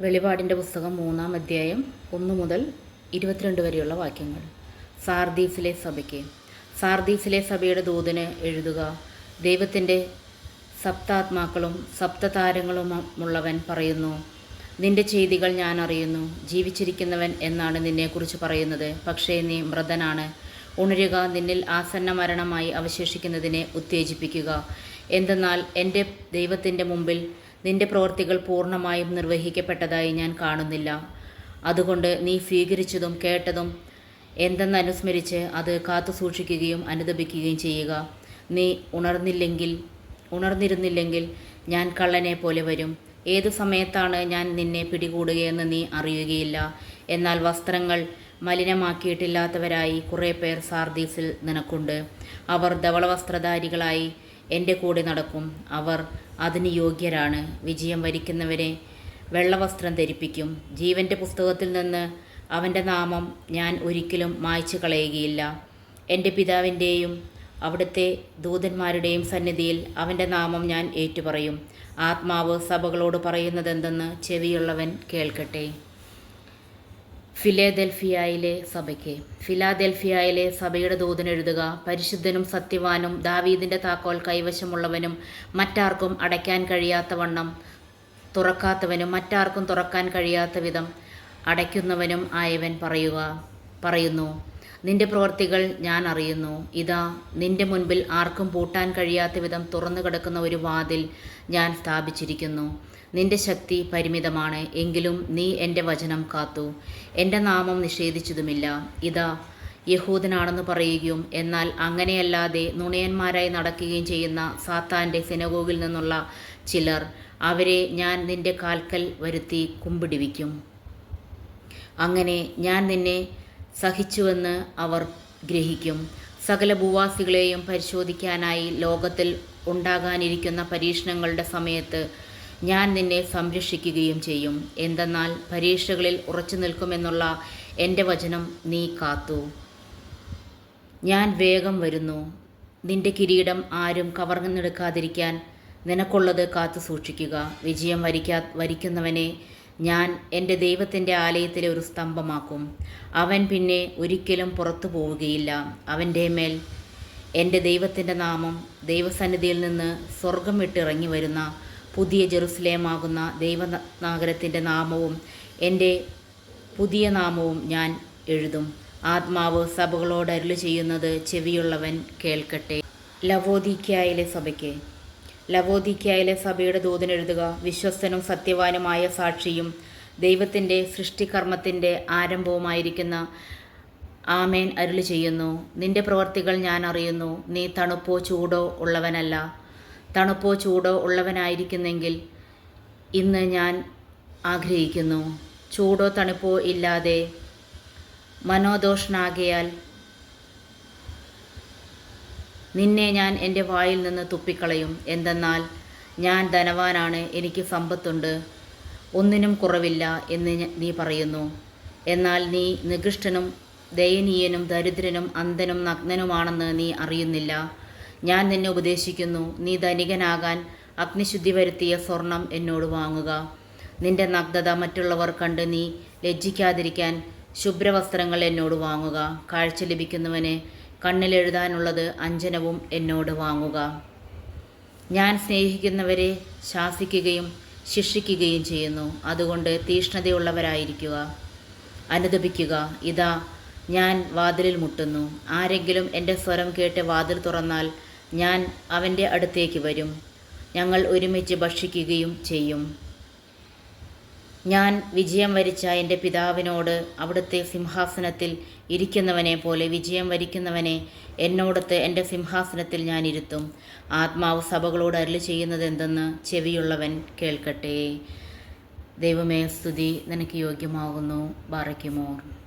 വെളിപാടിന്റെ പുസ്തകം മൂന്നാം അധ്യായം ഒന്ന് മുതൽ ഇരുപത്തിരണ്ട് വരെയുള്ള വാക്യങ്ങൾ. സാർദീസിലെ സഭയ്ക്ക്. സാർദീസിലെ സഭയുടെ ദൂതന് എഴുതുക ദൈവത്തിന്റെ സപ്താത്മാക്കളും സപ്തതാരങ്ങളുമുള്ളവൻ പറയുന്നു നിന്റെ ചെയ്തികൾ ഞാൻ അറിയുന്നു ജീവിച്ചിരിക്കുന്നവൻ എന്നാണ് നിന്നെക്കുറിച്ച് പറയുന്നത്. പക്ഷേ നീ മൃതനാണ്. ഉണരുക നിന്നിൽ ആസന്ന മരണമായി അവശേഷിക്കുന്നതിനെ ഉത്തേജിപ്പിക്കുക. എന്തെന്നാൽ എന്റെ ദൈവത്തിന്റെ മുമ്പിൽ നിന്റെ പ്രവൃത്തികൾ പൂർണമായും നിർവഹിക്കപ്പെട്ടതായി ഞാൻ കാണുന്നില്ല. അതുകൊണ്ട് നീ സ്വീകരിച്ചതും കേട്ടതും എന്തെന്നനുസ്മരിച്ച് അത് കാത്തു സൂക്ഷിക്കുകയും അനുദപിക്കുകയും ചെയ്യുക. നീ ഉണർന്നില്ലെങ്കിൽ ഉണർന്നിരുന്നില്ലെങ്കിൽ ഞാൻ കള്ളനെ പോലെ വരും. ഏതു സമയത്താണ് ഞാൻ നിന്നെ പിടികൂടുകയെന്ന് നീ അറിയുകയില്ല. എന്നാൽ വസ്ത്രങ്ങൾ മലിനമാക്കിയിട്ടില്ലാത്തവരായി കുറേ പേർ സാർദീസിൽ നിനക്കുണ്ട്. അവർ ധവളവസ്ത്രധാരികളായി എന്റെ കൂടെ നടക്കും. അവർ അതിന് യോഗ്യരാണ്. വിജയം വരിക്കുന്നവരെ വെള്ളവസ്ത്രം ധരിപ്പിക്കും. ജീവന്റെ പുസ്തകത്തിൽ നിന്ന് അവന്റെ നാമം ഞാൻ ഒരിക്കലും മായ്ച്ചു കളയുകയില്ല. എന്റെ പിതാവിന്റെയും അവിടുത്തെ ദൂതന്മാരുടെയും സന്നിധിയിൽ അവന്റെ നാമം ഞാൻ ഏറ്റുപറയും. ആത്മാവ് സഭകളോട് പറയുന്നതെന്തെന്ന് ചെവിയുള്ളവൻ കേൾക്കട്ടെ. ഫിലേദൽഫിയയിലെ സഭയ്ക്ക്. ഫിലാദെൽഫിയയിലെ സഭയുടെ ദൂതനെഴുതുക പരിശുദ്ധനും സത്യവാനും ദാവീദിന്റെ താക്കോൽ കൈവശമുള്ളവനും മറ്റാർക്കും അടയ്ക്കാൻ കഴിയാത്തവണ്ണം തുറക്കാത്തവനും മറ്റാർക്കും തുറക്കാൻ കഴിയാത്ത വിധം അടയ്ക്കുന്നവനും ആയവൻ പറയുക. പറയുന്നു. നിന്റെ പ്രവർത്തികൾ ഞാൻ അറിയുന്നു. ഇതാ നിന്റെ മുൻപിൽ ആർക്കും പൂട്ടാൻ കഴിയാത്ത വിധം തുറന്നു കിടക്കുന്ന ഒരു വാതിൽ ഞാൻ സ്ഥാപിച്ചിരിക്കുന്നു. നിന്റെ ശക്തി പരിമിതമാണ് എങ്കിലും നീ എന്റെ വചനം കാത്തു. എന്റെ നാമം നിഷേധിച്ചതുമില്ല. ഇതാ യഹൂദനാണെന്ന് പറയുകയും എന്നാൽ അങ്ങനെയല്ലാതെ നുണയന്മാരായി നടക്കുകയും ചെയ്യുന്ന സാത്താന്റെ സിനഗോഗിൽ നിന്നുള്ള ചിലർ അവരെ ഞാൻ നിന്റെ കാൽക്കൽ വരുത്തി കുമ്പിടിവിക്കും അങ്ങനെ ഞാൻ നിന്നെ സഹിച്ചുവെന്ന് അവർ ഗ്രഹിക്കും. സകല ഭൂവാസികളെയും പരിശോധിക്കാനായി ലോകത്തിൽ ഉണ്ടാകാനിരിക്കുന്ന പരീക്ഷണങ്ങളുടെ സമയത്ത് ഞാൻ നിന്നെ സംരക്ഷിക്കുകയും ചെയ്യും. എന്തെന്നാൽ പരീക്ഷകളിൽ ഉറച്ചു നിൽക്കുമെന്നുള്ള എന്റെ വചനം നീ കാത്തു. ഞാൻ വേഗം വരുന്നു. നിന്റെ കിരീടം ആരും കവർന്നെടുക്കാതിരിക്കാൻ നിനക്കുള്ളത് കാത്തു സൂക്ഷിക്കുക വിജയം വരിക്കാ വരിക്കുന്നവനെ ഞാൻ എന്റെ ദൈവത്തിന്റെ ആലയത്തിലെ ഒരു സ്തംഭമാക്കും. അവൻ പിന്നെ ഒരിക്കലും പുറത്തു പോവുകയില്ല. അവന്റെ മേൽ എന്റെ ദൈവത്തിന്റെ നാമം ദൈവസന്നിധിയിൽ നിന്ന് സ്വർഗം വിട്ടിറങ്ങി വരുന്ന പുതിയ ജെറുസലേമാകുന്ന ദൈവനാഗരത്തിന്റെ നാമവും എന്റെ പുതിയ നാമവും ഞാൻ എഴുതും. ആത്മാവ് സഭകളോട് അരുളി ചെയ്യുന്നത് ചെവിയുള്ളവൻ കേൾക്കട്ടെ. ലവോദിക്കായിലെ സഭയ്ക്ക് ലവോദിക്കായിലെ സഭയുടെ ദൂതനെഴുതുക വിശ്വസ്തനും സത്യവാനുമായ സാക്ഷിയും ദൈവത്തിന്റെ സൃഷ്ടികർമ്മത്തിന്റെ ആരംഭവുമായിരിക്കുന്ന ആമേൻ അരുളി ചെയ്യുന്നു. നിന്റെ പ്രവർത്തികൾ ഞാൻ അറിയുന്നു. നീ തണുപ്പോ ചൂടോ ഉള്ളവനല്ല. തണുപ്പോ ചൂടോ ഉള്ളവനായിരിക്കുന്നെങ്കിൽ ഇന്ന് ഞാൻ ആഗ്രഹിക്കുന്നു. ചൂടോ തണുപ്പോ ഇല്ലാതെ മനോദോഷനാകയാൽ നിന്നെ ഞാൻ എന്റെ വായിൽ നിന്ന് തുപ്പിക്കളയും. എന്തെന്നാൽ ഞാൻ ധനവാനാണ് എനിക്ക് സമ്പത്തുണ്ട്. ഒന്നിനും കുറവില്ല എന്ന് നീ പറയുന്നു. എന്നാൽ നീ നികൃഷ്ടനും ദയനീയനും ദരിദ്രനും അന്ധനും നഗ്നനുമാണെന്ന് നീ അറിയുന്നില്ല. ഞാൻ നിന്നെ ഉപദേശിക്കുന്നു. നീ ധനികനാകാൻ അഗ്നിശുദ്ധി വരുത്തിയ സ്വർണം എന്നോട് വാങ്ങുക. നിന്റെ നഗ്നത മറ്റുള്ളവർ കണ്ട് നീ ലജ്ജിക്കാതിരിക്കാൻ ശുഭ്രവസ്ത്രങ്ങൾ എന്നോട് വാങ്ങുക. കാഴ്ച ലഭിക്കുന്നവന് കണ്ണിലെഴുതാനുള്ളത് അഞ്ജനവും എന്നോട് വാങ്ങുക. ഞാൻ സ്നേഹിക്കുന്നവരെ ശാസിക്കുകയും ശിക്ഷിക്കുകയും ചെയ്യുന്നു. അതുകൊണ്ട് തീഷ്ണതയുള്ളവരായിരിക്കുക. അനുദപിക്കുക. ഇതാ ഞാൻ വാതിലിൽ മുട്ടുന്നു. ആരെങ്കിലും എന്റെ സ്വരം കേട്ട് വാതിൽ തുറന്നാൽ ഞാൻ അവന്റെ അടുത്തേക്ക് വരും. ഞങ്ങൾ ഒരുമിച്ച് ഭക്ഷിക്കുകയും ചെയ്യും. ഞാൻ വിജയം വരിച്ച എന്റെ പിതാവിനോട് അവിടുത്തെ സിംഹാസനത്തിൽ ഇരിക്കുന്നവനെ പോലെ വിജയം വരിക്കുന്നവനെ എന്നോടത്ത് എന്റെ സിംഹാസനത്തിൽ ഞാൻ ഇരുത്തും. ആത്മാവ് സഭകളോട് അരുളി ചെയ്യുന്നത് എന്തെന്ന് ചെവിയുള്ളവൻ കേൾക്കട്ടെ. ദൈവമേ സ്തുതി നിനക്ക് യോഗ്യമാകുന്നു. ബാറയ്ക്കുമോർ